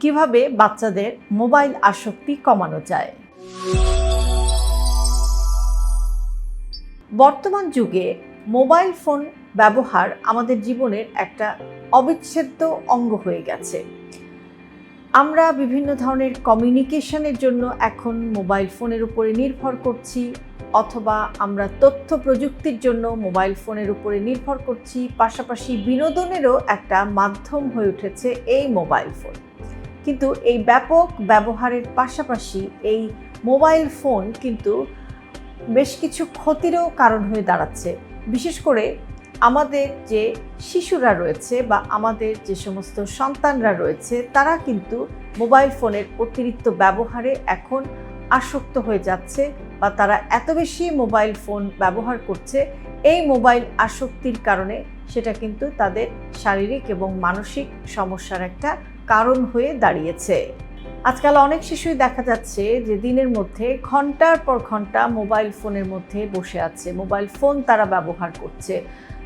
কীভাবে বাচ্চাদের মোবাইল আসক্তি কমানো যায়? বর্তমান যুগে মোবাইল ফোন ব্যবহার আমাদের জীবনের একটা অবিচ্ছেদ্য অঙ্গ হয়ে গেছে। আমরা বিভিন্ন ধরনের কমিউনিকেশনের জন্য এখন মোবাইল ফোনের উপরে নির্ভর করছি, অথবা আমরা তথ্য প্রযুক্তির জন্য মোবাইল ফোনের উপরে নির্ভর করছি, পাশাপাশি বিনোদনেরও একটা মাধ্যম হয়ে উঠেছে এই মোবাইল ফোন। কিন্তু এই ব্যাপক ব্যবহারের পাশাপাশি এই মোবাইল ফোন কিন্তু বেশ কিছু ক্ষতিরও কারণ হয়ে দাঁড়াচ্ছে। বিশেষ করে আমাদের যে শিশুরা রয়েছে বা আমাদের যে সমস্ত সন্তানরা রয়েছে, তারা কিন্তু মোবাইল ফোনের অতিরিক্ত ব্যবহারে এখন আসক্ত হয়ে যাচ্ছে বা তারা এত বেশি মোবাইল ফোন ব্যবহার করছে, এই মোবাইল আসক্তির কারণে সেটা কিন্তু তাদের শারীরিক এবং মানসিক সমস্যার একটা কারণ হয়ে দাঁড়িয়েছে। আজকাল অনেক শিশুই দেখা যাচ্ছে যে দিনের মধ্যে ঘণ্টার পর ঘণ্টা মোবাইল ফোনের মধ্যে বসে আছে। মোবাইল ফোন তারা ব্যবহার করছে।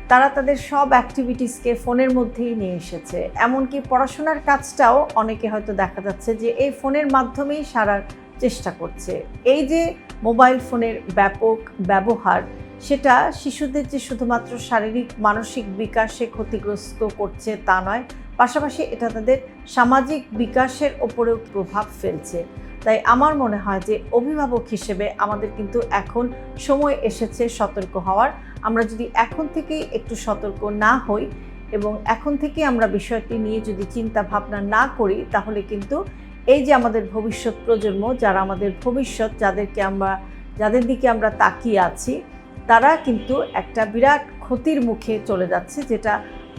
তারা তাদের সব অ্যাক্টিভিটিসকে ফোনের মধ্যেই নিয়ে এসেছে। এমনকি পড়াশোনার কাজটাও অনেকে হয়তো দেখা যাচ্ছে যে এই ফোনের মাধ্যমেই সারার চেষ্টা করছে। এই যে মোবাইল ফোনের ব্যাপক ব্যবহার, সেটা শিশুদের যে শুধুমাত্র শারীরিক, মানসিক বিকাশে ক্ষতিগ্রস্ত করছে তা নয় পাশাপাশি এটা তাদের সামাজিক বিকাশের ওপরেও প্রভাব ফেলছে। তাই আমার মনে হয় যে অভিভাবক হিসেবে আমাদের কিন্তু এখন সময় এসেছে সতর্ক হওয়ার। আমরা যদি এখন থেকেই একটু সতর্ক না হই এবং এখন থেকে আমরা বিষয়টি নিয়ে যদি চিন্তা ভাবনা না করি, তাহলে কিন্তু এই যে আমাদের ভবিষ্যৎ প্রজন্ম, যারা আমাদের ভবিষ্যৎ, যাদেরকে আমরা, যাদের দিকে আমরা তাকিয়ে আছি, তারা কিন্তু একটা বিরাট ক্ষতির মুখে চলে যাচ্ছে, যেটা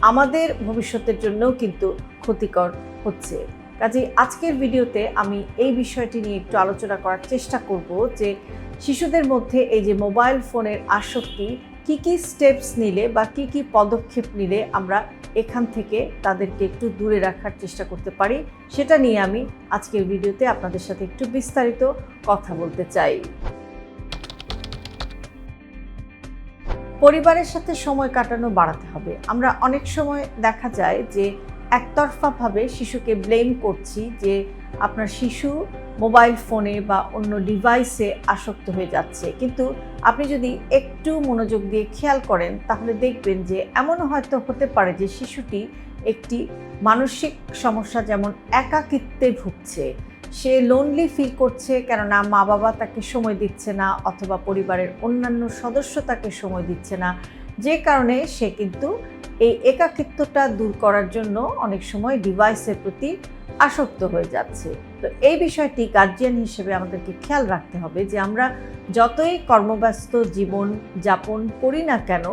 আমাদের ভবিষ্যতের জন্যও কিন্তু ক্ষতিকর হচ্ছে। কাজেই আজকের ভিডিওতে আমি এই বিষয়টি নিয়ে একটু আলোচনা করার চেষ্টা করব যে শিশুদের মধ্যে এই যে মোবাইল ফোনের আসক্তি, কি কি স্টেপস নিলে বা কি কি পদক্ষেপ নিলে আমরা এখান থেকে তাদেরকে একটু দূরে রাখার চেষ্টা করতে পারি, সেটা নিয়ে আমি আজকের ভিডিওতে আপনাদের সাথে একটু বিস্তারিত কথা বলতে চাই। পরিবারের সাথে সময় কাটানো বাড়াতে হবে। আমরা অনেক সময় দেখা যায় যে একতরফাভাবে শিশুকে ব্লেম করছি যে আপনার শিশু মোবাইল ফোনে বা অন্য ডিভাইসে আসক্ত হয়ে যাচ্ছে। কিন্তু আপনি যদি একটু মনোযোগ দিয়ে খেয়াল করেন, তাহলে দেখবেন যে এমনও হয়তো হতে পারে যে শিশুটি একটি মানসিক সমস্যা যেমন একাকিত্বে ভুগছে সে লোনলি ফিল করছে কেননা মা বাবা তাকে সময় দিচ্ছে না অথবা পরিবারের অন্যান্য সদস্য তাকে সময় দিচ্ছে না। যে কারণে সে কিন্তু এই একাকিত্বটা দূর করার জন্য অনেক সময় ডিভাইসের প্রতি আসক্ত হয়ে যাচ্ছে। তো এই বিষয়টি গার্জিয়ান হিসেবে আমাদেরকে খেয়াল রাখতে হবে যে আমরা যতই কর্মব্যস্ত জীবন যাপন করি না কেন,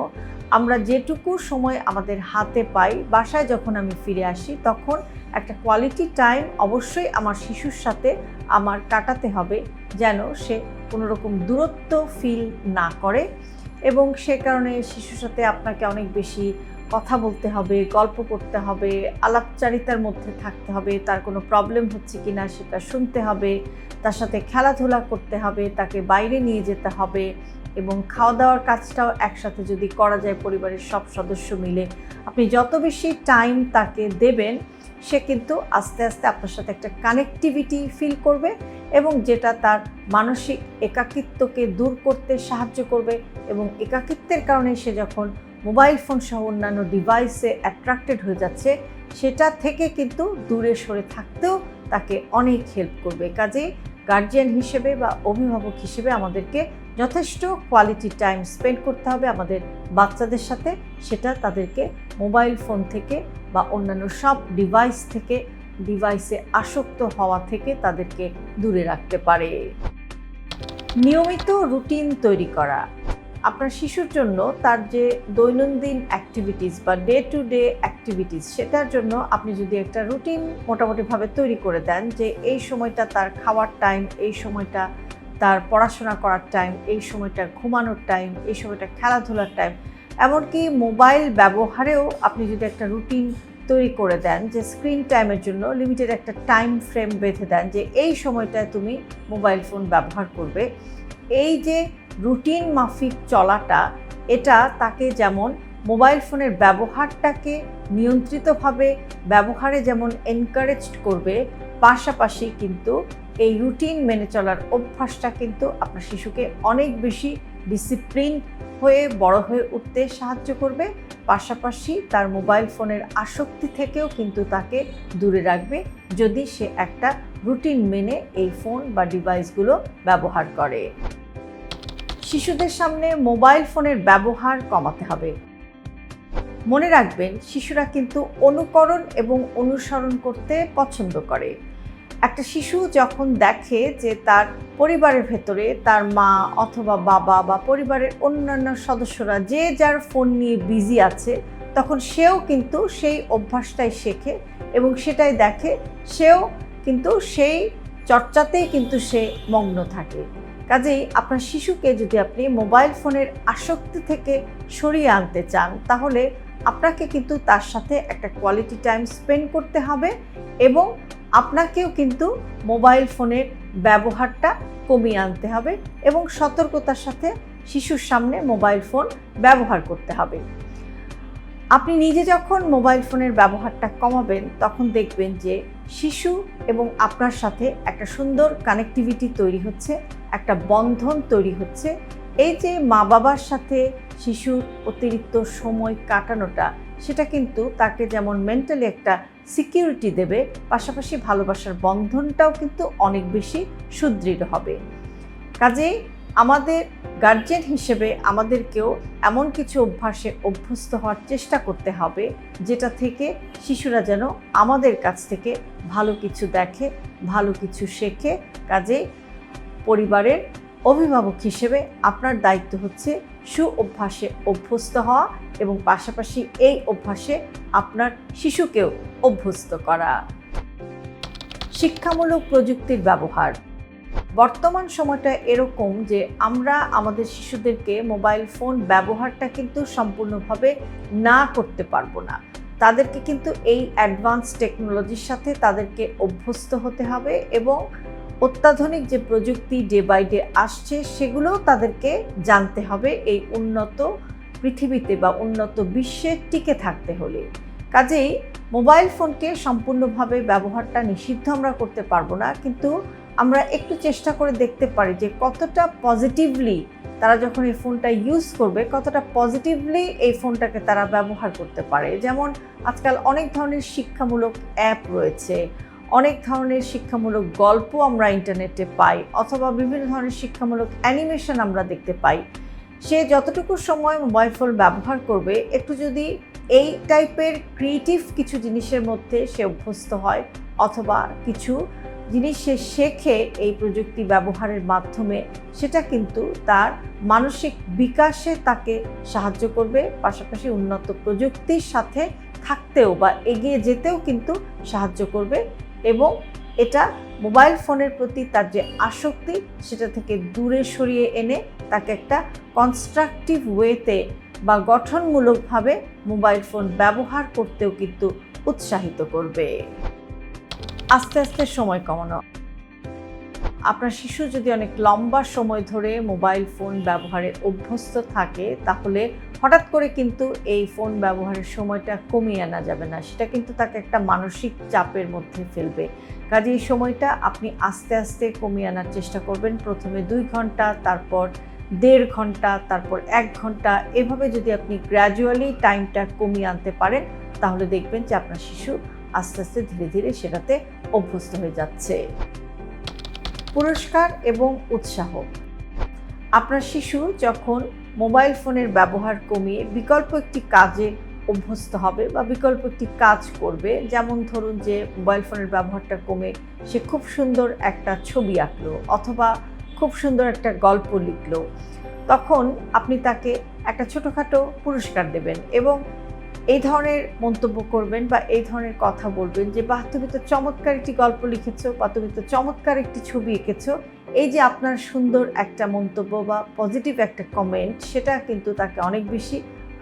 আমরা যেটুকু সময় আমাদের হাতে পাই, বাসায় যখন আমি ফিরে আসি তখন একটা কোয়ালিটি টাইম অবশ্যই আমার শিশুর সাথে আমার কাটাতে হবে যেন সে কোনো রকম দূরত্ব ফিল না করে এবং সে কারণে শিশুর সাথে আপনাকে অনেক বেশি কথা বলতে হবে, গল্প করতে হবে, আলাপচারিতার মধ্যে থাকতে হবে, তার কোনো প্রবলেম হচ্ছে কি না সেটা শুনতে হবে, তার সাথে খেলাধুলা করতে হবে, তাকে বাইরে নিয়ে যেতে হবে এবং খাওয়া দাওয়ার কাজটাও একসাথে যদি করা যায় পরিবারের সব সদস্য মিলে, আপনি যত বেশি টাইম তাকে দেবেন, সে কিন্তু আস্তে আস্তে আপনার সাথে একটা কানেকটিভিটি ফিল করবে এবং যেটা তার মানসিক একাকিত্বকে দূর করতে সাহায্য করবে এবং একাকিত্বের কারণে সে যখন মোবাইল ফোন সহ অন্যান্য ডিভাইসে অ্যাট্রাক্টেড হয়ে যাচ্ছে, সেটা থেকে কিন্তু দূরে সরে থাকতেও তাকে অনেক হেল্প করবে। কাজেই গার্জিয়ান হিসেবে বা অভিভাবক হিসেবে আমাদেরকে যথেষ্ট কোয়ালিটি টাইম স্পেন্ড করতে হবে আমাদের বাচ্চাদের সাথে। সেটা তাদেরকে মোবাইল ফোন থেকে বা অন্যান্য সব ডিভাইস থেকে ডিভাইসে আসক্ত হওয়া থেকে তাদেরকে দূরে রাখতে পারে। নিয়মিত রুটিন তৈরি করা। আপনার শিশুর জন্য তার যে দৈনন্দিন অ্যাক্টিভিটিস বা ডে টু ডে অ্যাক্টিভিটিস সেটার জন্য আপনি যদি একটা রুটিন মোটামুটিভাবে তৈরি করে দেন যে এই সময়টা তার খাওয়ার টাইম এই সময়টা তার পড়াশোনা করার টাইম এই সময়টা ঘুমানোর টাইম এই সময়টা খেলাধুলার টাইম এমনকি মোবাইল ব্যবহারেও আপনি যদি একটা রুটিন তৈরি করে দেন, যে স্ক্রিন টাইমের জন্য লিমিটেড একটা টাইম ফ্রেম বেঁধে দেন, যে এই সময়টায় তুমি মোবাইল ফোন ব্যবহার করবে, এই যে রুটিন মাফিক চলাটা, এটা তাকে যেমন মোবাইল ফোনের ব্যবহারটাকে নিয়ন্ত্রিতভাবে, ব্যবহারে যেমন এনকারেজড করবে, পাশাপাশি কিন্তু এই রুটিন মেনে চলার অভ্যাসটা কিন্তু আপনার শিশুকে অনেক বেশি ডিসিপ্লিন হয়ে, বড় হয়ে উঠতে সাহায্য করবে। পাশাপাশি তার মোবাইল ফোনের আসক্তি থেকেও কিন্তু তাকে দূরে রাখবে যদি সে একটা রুটিন মেনে এই ফোন বা ডিভাইসগুলো ব্যবহার করে। শিশুদের সামনে মোবাইল ফোনের ব্যবহার কমাতে হবে। মনে রাখবেন, শিশুরা কিন্তু অনুকরণ এবং অনুসরণ করতে পছন্দ করে। একটা শিশু যখন দেখে যে তার পরিবারের ভেতরে তার মা অথবা বাবা বা পরিবারের অন্যান্য সদস্যরা যে যার ফোন নিয়ে বিজি আছে, তখন সেও কিন্তু সেই অভ্যাসটাই শেখে এবং সেটাই দেখে সেও কিন্তু সেই চর্চাতেই কিন্তু সে মগ্ন থাকে। কাজেই আপনার শিশুকে যদি আপনি মোবাইল ফোনের আসক্তি থেকে সরিয়ে আনতে চান, তাহলে আপনাকে কিন্তু তার সাথে একটা কোয়ালিটি টাইম স্পেন্ড করতে হবে এবং আপনাকেও কিন্তু মোবাইল ফোনের ব্যবহারটা কমিয়ে আনতে হবে এবং সতর্কতার সাথে শিশুর সামনে মোবাইল ফোন ব্যবহার করতে হবে। আপনি নিজে যখন মোবাইল ফোনের ব্যবহারটা কমাবেন, তখন দেখবেন যে শিশু এবং আপনার সাথে একটা সুন্দর কানেক্টিভিটি তৈরি হচ্ছে, একটা বন্ধন তৈরি হচ্ছে। এই যে মা বাবার সাথে শিশুর অতিরিক্ত সময় কাটানোটা সেটা কিন্তু তাকে যেমন মেন্টালি একটা সিকিউরিটি দেবে, পাশাপাশি ভালোবাসার বন্ধনটাও কিন্তু অনেক বেশি সুদৃঢ় হবে। কাজেই আমাদের গার্জেন হিসেবে আমাদেরকেও এমন কিছু অভ্যাসে অভ্যস্ত হওয়ার চেষ্টা করতে হবে, যেটা থেকে শিশুরা যেন আমাদের কাছ থেকে ভালো কিছু দেখে, ভালো কিছু শেখে। কাজে পরিবারের অভিভাবক হিসেবে আপনার দায়িত্ব হচ্ছে সু অভ্যাসে অভ্যস্ত হওয়া এবং পাশাপাশি এই অভ্যাসে আপনার শিশুকেও অভ্যস্ত করা। শিক্ষামূলক প্রযুক্তির ব্যবহার। বর্তমান সময়টা এরকম যে আমরা আমাদের শিশুদেরকে মোবাইল ফোন ব্যবহারটা কিন্তু সম্পূর্ণভাবে না করতে পারব না। তাদেরকে কিন্তু এই অ্যাডভান্স টেকনোলজির সাথে তাদেরকে অভ্যস্ত হতে হবে এবং অত্যাধুনিক যে প্রযুক্তি ডে বাই ডে আসছে সেগুলোও তাদেরকে জানতে হবে এই উন্নত পৃথিবীতে বা উন্নত বিশ্বে টিকে থাকতে হলে। কাজেই মোবাইল ফোনকে সম্পূর্ণভাবে ব্যবহারটা নিষিদ্ধ আমরা করতে পারব না, কিন্তু আমরা একটু চেষ্টা করে দেখতে পারি যে কতটা পজিটিভলি তারা যখন এই ফোনটা ইউজ করবে, কতটা পজিটিভলি এই ফোনটাকে তারা ব্যবহার করতে পারে। যেমন আজকাল অনেক ধরনের শিক্ষামূলক অ্যাপ রয়েছে অনেক ধরনের শিক্ষামূলক গল্প আমরা ইন্টারনেটে পাই, অথবা বিভিন্ন ধরনের শিক্ষামূলক অ্যানিমেশন আমরা দেখতে পাই। সে যতটুকু সময় মোবাইল ফোন ব্যবহার করবে, একটু যদি এই টাইপের ক্রিয়েটিভ কিছু জিনিসের মধ্যে সে অভ্যস্ত হয়, অথবা কিছু জিনিস সে শেখে এই প্রযুক্তি ব্যবহারের মাধ্যমে, সেটা কিন্তু তার মানসিক বিকাশে তাকে সাহায্য করবে, পাশাপাশি উন্নত প্রযুক্তির সাথে থাকতেও বা এগিয়ে যেতেও কিন্তু সাহায্য করবে। এবং এটা মোবাইল ফোনের প্রতি তার যে আসক্তি, সেটা থেকে দূরে সরিয়ে এনে তাকে একটা কনস্ট্রাকটিভ ওয়েতে বা গঠনমূলকভাবে মোবাইল ফোন ব্যবহার করতেও কিন্তু উৎসাহিত করবে। আস্তে আস্তে সময় কমানো। আপনার শিশু যদি অনেক লম্বা সময় ধরে মোবাইল ফোন ব্যবহারে অভ্যস্ত থাকে, তাহলে হঠাৎ করে কিন্তু এই ফোন ব্যবহারের সময়টা কমিয়ে আনা যাবে না। সেটা কিন্তু তাকে একটা মানসিক চাপের মধ্যে ফেলবে। কাজে এই সময়টা আপনি আস্তে আস্তে কমিয়ে আনার চেষ্টা করবেন। প্রথমে দুই ঘণ্টা, তারপর দেড় ঘণ্টা, তারপর এক ঘণ্টা। এভাবে যদি আপনি গ্র্যাজুয়ালি টাইমটা কমিয়ে আনতে পারেন, তাহলে দেখবেন যে আপনার শিশু আস্তে আস্তে ধীরে ধীরে সেটাতে অভ্যস্ত হয়ে যাচ্ছে। পুরস্কার এবং উৎসাহ। আপনার শিশু যখন মোবাইল ফোনের ব্যবহার কমিয়ে বিকল্প একটি কাজে অভ্যস্ত হবে বা বিকল্প একটি কাজ করবে, যেমন ধরুন যে মোবাইল ফোনের ব্যবহারটা কমে সে খুব সুন্দর একটা ছবি আঁকলো অথবা খুব সুন্দর একটা গল্প লিখলো, তখন আপনি তাকে একটা ছোটোখাটো পুরস্কার দেবেন এবং এই ধরনের মন্তব্য করবেন বা এই ধরনের কথা বলবেন যে, বাহ, তুমি তো চমৎকার একটি গল্প লিখেছো বা তুমি তো চমৎকার একটি ছবি এঁকেছো। এই যে আপনার সুন্দর একটা মন্তব্য বা পজিটিভ একটা কমেন্ট, সেটা কিন্তু তাকে অনেক বেশি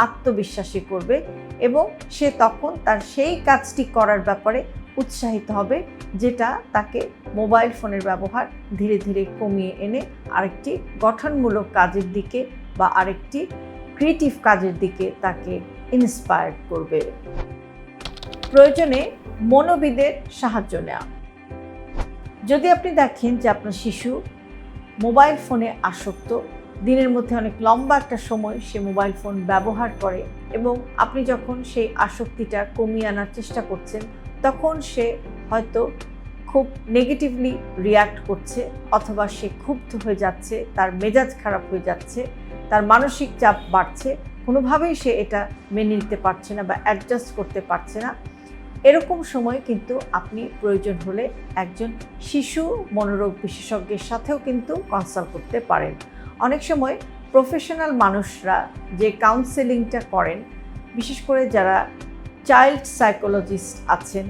আত্মবিশ্বাসী করবে এবং সে তখন তার সেই কাজটি করার ব্যাপারে উৎসাহিত হবে, যেটা তাকে মোবাইল ফোনের ব্যবহার ধীরে ধীরে কমিয়ে এনে আরেকটি গঠনমূলক কাজের দিকে বা আরেকটি ক্রিয়েটিভ কাজের দিকে তাকে ইন্সপায়ার করবে। প্রয়োজনে মনোবিদের সাহায্য নেওয়া। যদি আপনি দেখেন যে আপনার শিশু মোবাইল ফোনে আসক্ত, দিনের মধ্যে অনেক লম্বা একটা সময় সে মোবাইল ফোন ব্যবহার করে এবং আপনি যখন সেই আসক্তিটা কমিয়ে আনার চেষ্টা করছেন, তখন সে হয়তো খুব নেগেটিভলি রিয়্যাক্ট করছে অথবা সে ক্ষুব্ধ হয়ে যাচ্ছে, তার মেজাজ খারাপ হয়ে যাচ্ছে, তার মানসিক চাপ বাড়ছে কোনোভাবেই সে এটা মেনে নিতে পারছে না বা অ্যাডজাস্ট করতে পারছে না। এরকম সময় কিন্তু আপনি প্রয়োজন হলে একজন শিশু মনোরোগ বিশেষজ্ঞের সাথেও কিন্তু কনসাল্ট করতে পারেন। অনেক সময় প্রফেশনাল মানুষরা যে কাউন্সেলিংটা করেন, বিশেষ করে যারা চাইল্ড সাইকোলজিস্ট আছেন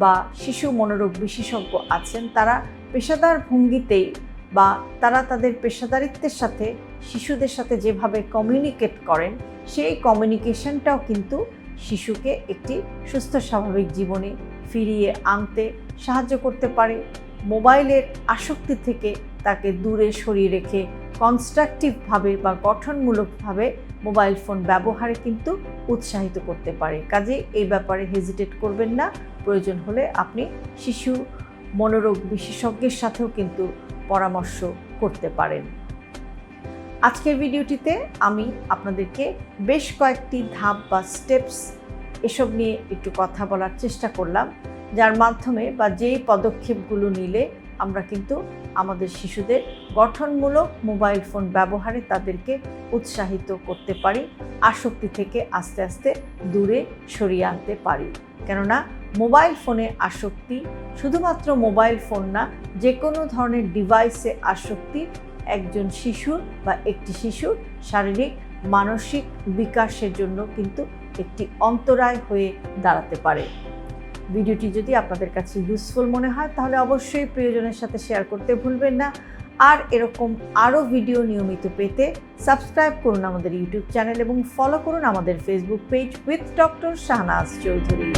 বা শিশু মনোরোগ বিশেষজ্ঞ আছেন, তারা পেশাদার ভঙ্গিতেই বা তারা তাদের পেশাদারিত্বের সাথে, শিশুদের সাথে যেভাবে কমিউনিকেট করেন, সেই কমিউনিকেশনটাও কিন্তু শিশুকে একটি সুস্থ, স্বাভাবিক জীবনে ফিরিয়ে আনতে সাহায্য করতে পারে। মোবাইলের আসক্তি থেকে তাকে দূরে সরিয়ে রেখে কনস্ট্রাকটিভভাবে বা গঠনমূলকভাবে মোবাইল ফোন ব্যবহারে কিন্তু উৎসাহিত করতে পারে। কাজে এই ব্যাপারে হেজিটেট করবেন না। প্রয়োজন হলে আপনি শিশু মনোরোগ বিশেষজ্ঞের সাথেও কিন্তু পরামর্শ করতে পারেন। আজকের ভিডিওটিতে আমি আপনাদেরকে বেশ কয়েকটি ধাপ বা স্টেপস এসব নিয়ে একটু কথা বলার চেষ্টা করলাম, যার মাধ্যমে বা যেই পদক্ষেপগুলো নিলে আমরা কিন্তু আমাদের শিশুদের গঠনমূলক মোবাইল ফোন ব্যবহারে তাদেরকে উৎসাহিত করতে পারি, আসক্তি থেকে আস্তে আস্তে দূরে সরিয়ে আনতে পারি। কেননা মোবাইল ফোনে আসক্তি, শুধুমাত্র মোবাইল ফোন না যে কোনো ধরনের ডিভাইসে আসক্তি, একজন শিশুর বা একটি শিশুর শারীরিক, মানসিক বিকাশের জন্য কিন্তু একটি অন্তরায় হয়ে দাঁড়াতে পারে। ভিডিওটি যদি আপনাদের কাছে ইউজফুল মনে হয়, তাহলে অবশ্যই প্রিয়জনের সাথে শেয়ার করতে ভুলবেন না। আর এরকম আরও ভিডিও নিয়মিত পেতে সাবস্ক্রাইব করুন আমাদের ইউটিউব চ্যানেল এবং ফলো করুন আমাদের Facebook page with doctor Shahnaz Chowdhury